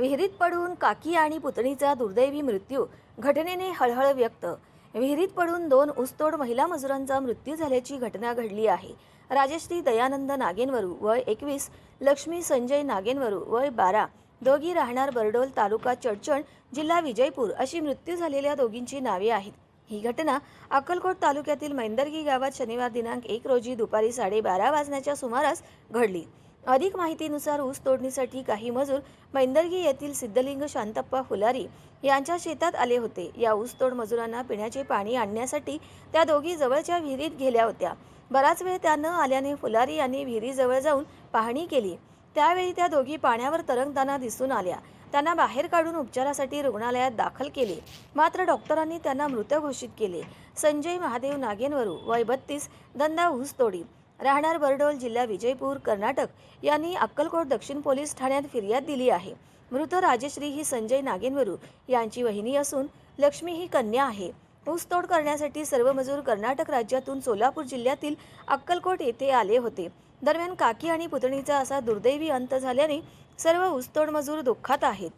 विहिरीत पडून काकी आणि पुतणीचा दुर्दैवी मृत्यू घटनेने हळहळ व्यक्त. विहिरीत पडून दोन ऊसतोड महिला मजुरांचा मृत्यू झाल्याची घटना घडली आहे. राजश्री दयानंद नागेनवरू वय एकवीस लक्ष्मी संजय नागेनवरू वय बारा दोघी राहणार बरडोल तालुका चडचण जिल्हा विजयपूर अशी मृत्यू झालेल्या दोघींची नावे आहेत. ही घटना अक्कलकोट तालुक्यातील मैंदर्गी गावात शनिवार दिनांक एक रोजी दुपारी साडेबारा वाजण्याच्या सुमारास घडली. अधिक माहितीनुसार ऊस तोडणीसाठी काही मजूर मैंदर्गी येथील सिद्धलिंग शांतप्पा फुलारी यांच्या शेतात आले होते. या ऊसतोड मजुरांना पिण्याचे पाणी आणण्यासाठी त्या दोघी जवळच्या विहिरीत गेल्या होत्या. बराच वेळ त्या न आल्याने फुलारी यांनी विहिरीजवळ जाऊन पाहणी केली. त्यावेळी त्या दोघी पाण्यावर तरंगताना दिसून आल्या. त्यांना बाहेर काढून उपचारासाठी रुग्णालयात दाखल केले. मात्र डॉक्टरांनी त्यांना मृत घोषित केले. संजय महादेव नागेनवरू वय बत्तीस धंदा ऊसतोडी राहणार बरडोल जिल्हा विजयपूर कर्नाटक. यांनी अक्कलकोट दक्षिण पोलीस ठाण्यात फिर्याद दिली आहे. मृत राजश्री ही संजय नागेनवरू यांची वहिनी असून लक्ष्मी ही कन्या आहे. ऊसतोड करण्यासाठी सर्व मजूर कर्नाटक राज्यातून सोलापूर जिल्ह्यातील अक्कलकोट येथे आले होते. दरम्यान काकी आणि पुतणीचा असा दुर्दैवी अंत झाल्याने सर्व ऊसतोड मजूर दुःखात आहेत.